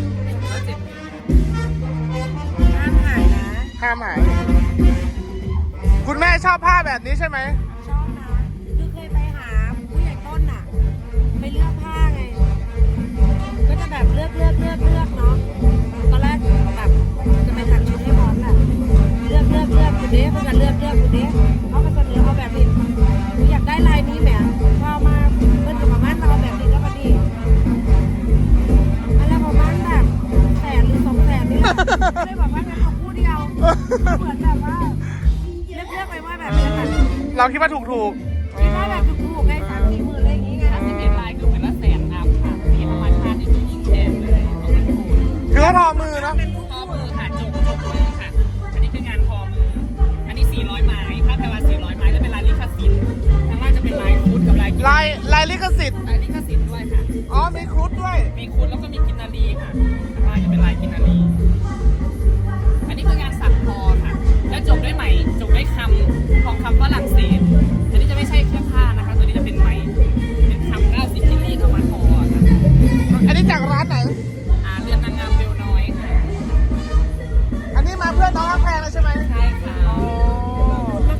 นห้ามหายคุณแม่ชอบผ้าแบบนี้ใช่ไหมชอบนะคือเคยไปหาผู้ใหญ่ต้นอะ ไปเลือกผ้าไง ก็จะแบบเลือกเลือกเลือกเลือกเนาะ แสนนี่แหละก็เลยบอกว่างั้นเอาคู่เดียวเหมือนแบบว่าเลือกเลือกไปว่าแบบนี้ค่ะเราคิดว่าถูกถูกคิดว่าแบบถูกๆไงสามสี่หมื่นอะไรอย่างงี้ไงถ้าสิบเอ็ดลายคือเหมือนละแสนอัพค่ะสีธรรมชาตินี่คือยิ่งแพงเลยต้องเป็นคู่คือเขาทอมือเนาะทอมือค่ะจบจบมือค่ะ อันนี้คืองานทอมือ อันนี้400ไม้ผ้าแพรวา400ไม้แล้วเป็นลายลิขสิทธิ์ข้างล่างจะเป็นลายคูดกับลายกินลายลายลิขสิทธิ์ลายลิขสิทธิ์ด้วยค่ะอ๋อมีครุฑด้วย มีคูดแล้วก็มีกินนารีค่ะ มาเพื่อนน้องรักแพงเลยใช่ไหมใช่ค่ะอ๋อ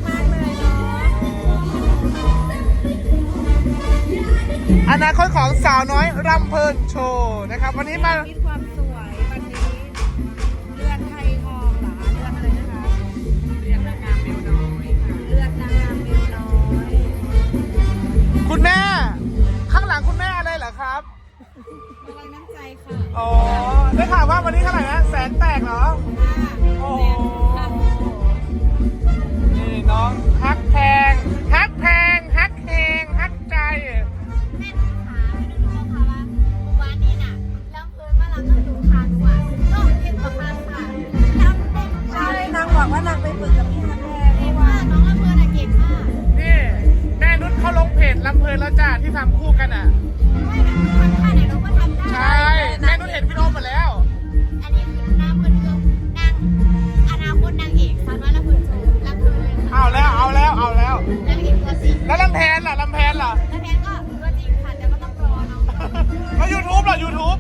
มากๆเลยเนาะอนาคตของสาวน้อยรำเพลินโชว์นะครับ วันนี้มาคิดความสวยวันนี้เลือดไทยทองเหรอคะเลือดอะไรนะคะเรือนนางงามเบลน้อยค่ะเลือดนางงามเบลน้อยคุณแม่ ข้างหลังคุณแม่อะไรเหรอครับพลังน้ำใจค่ะอ๋อได้ข่าวว่าวันนี้เท่าไหร่นะแสนแตกเหรอ แล้วจ้าที่ทำคู่กันอะไม่ทำท่าไหนเราก็ทำได้ใช่แม่นุชเห็นพี่โอมหมดแล้วอันนี้คือหน้าเพลินคือนางอนาคตนางเอกสาวน้อยลำเพลินโชว์ลำเพลินค่ะเอาแล้วเอาแล้วเอาแล้วนางเอกตัวจริงแล้วลำแพนล่ะลำแพนล่ะ แล้วแพนก็ตัวจริงค่ะแต่ก็ต้องรอเนาะแล้วยูทูบล่ะยูทูบ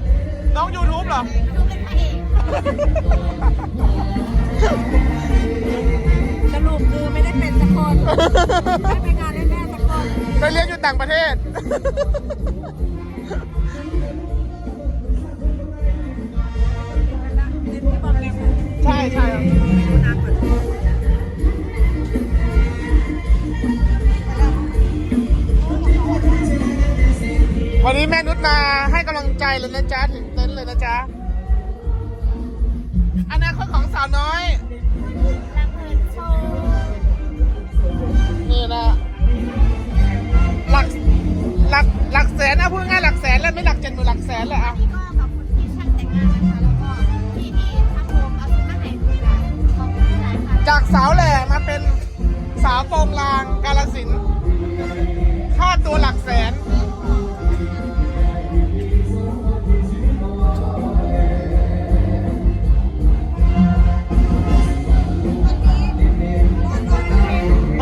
น้องยูทูบเหรอดูเป็นพระเอกสรุปคือไม่ได้เป็นสักคนไม่ได้ไปงานแน่ๆสักคน ไปเรียนอยู่ต่างประเทศเล่นที่บอลเล่นนะใช่ใช่ครับดูนางก่อนวันนี้แม่นุชมาให้กำลังใจเลยนะจ๊ะถึงเต็นท์เลยนะจ๊ะอนาคตของสาวน้อยลำเพลินโชว์นี่นะ อันนี่ก็ขอบคุณที่ช่างแต่งงานนะคะแล้วก็ที่ที่ทำผมเอาชุดมาให้ดูกันขอบคุณหลายๆค่ะจากสาวแหล่มาเป็นสาวโปรงลางกาลสินธุ์ค่าตัวหลักแสน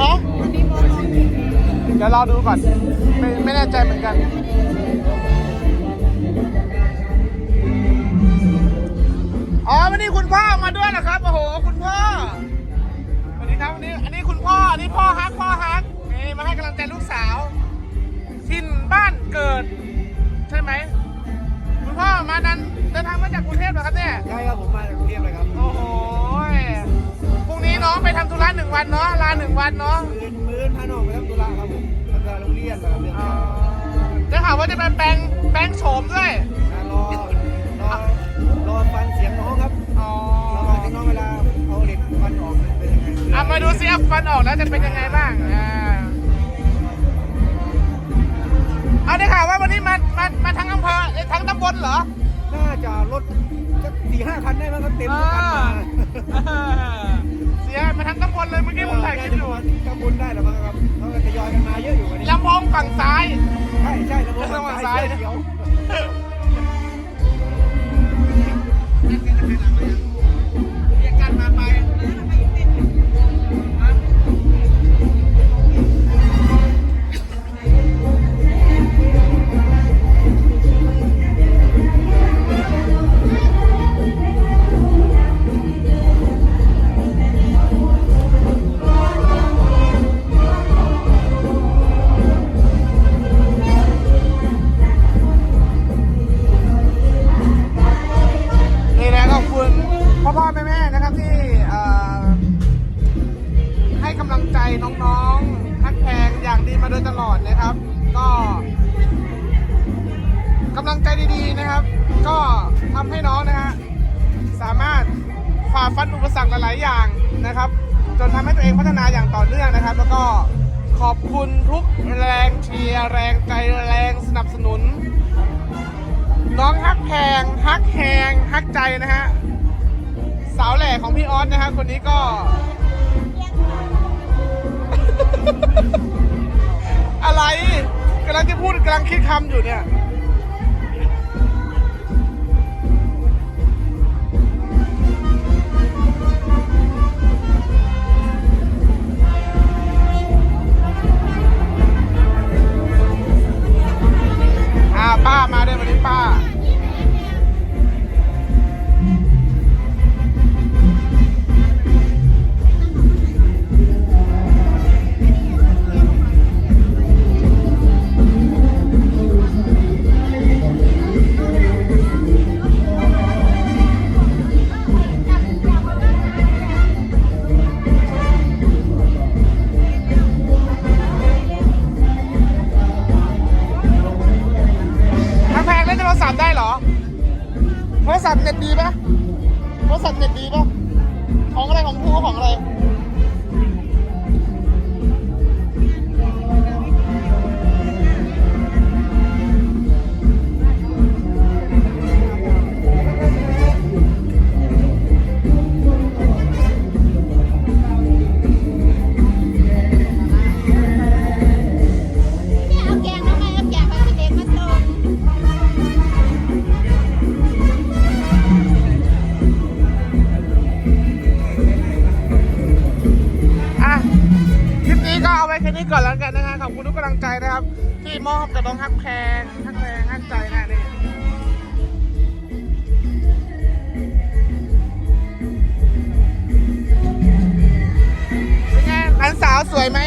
ฮะเดี๋ยวรอดูก่อน ไม่ไม่แน่ใจเหมือนกัน นนี้คุณพ่อมาด้วยเหรอครับ โอ้โห คุณพ่อสวัสดีครับวันนี้ อันนี้คุณพ่อ อันนี้พ่อฮัก พ่อฮัก นี่มาให้กำลังใจลูกสาว ทินบ้านเกิด ใช่ไหม คุณพ่อมาดันเดินทางมาจากกรุงเทพเหรอครับเนี่ย ใช่ครับผมมาจากกรุงเทพเลยครับโอ้โหพรุ่งนี้น้องไปทำธุระหนึ่งวันเนาะ ลาหนึ่งวันเนาะ มือมือพาน้องไปทำธุระครับผมทำธุระโรงเรียนนะครับเรื่องอ๋อนี้ได้ข่าวว่าจะเป็นแปลงแปลงโฉมด้วย มาดูซิอัฟันออกแล้วจะเป็นยังไงบ้างอ่าเอาได้ข่าวว่าวันนี้มามามาทั้งอำเภอเอ้ยทั้งตำบลเหรอ น่าจะรถสักสี่ห้าคันได้มั้งครับเต็มทุกคันมาเออเสียมาทั้งตำบลเลยเมื่อกี้ผมถ่ายคลิปอยู่ตำบลได้หรือมั้งครับเขาก็ทยอยกันมาเยอะอยู่วันนี้ลำโพงฝั่งซ้าย ใช่ใช่ตำบลตำบลฝั่งซ้าซ้ายยเขียว ฟันอุปสรรคหลาย ๆ อย่างนะครับ จนทำให้ตัวเองพัฒนาอย่างต่อเนื่องนะครับ แล้วก็ขอบคุณทุกแรงเชียร์แรงใจแรงสนับสนุน น้องฮักแพงฮักแหงฮักใจนะฮะสาวแหล่ของพี่ออสนะฮะคนนี้ก็ อะไรกำลังจะพูดกำลังคิดคำอยู่เนี่ย นี้ก็เอาไว้แค่นี้ก่อนแล้วกันนะฮะขอบคุณทุกกำลังใจนะครับ ที่มอบกับน้องฮักแพงฮักแพงฮักใจนะนี่เป็นไงหลานสาวสวยไหม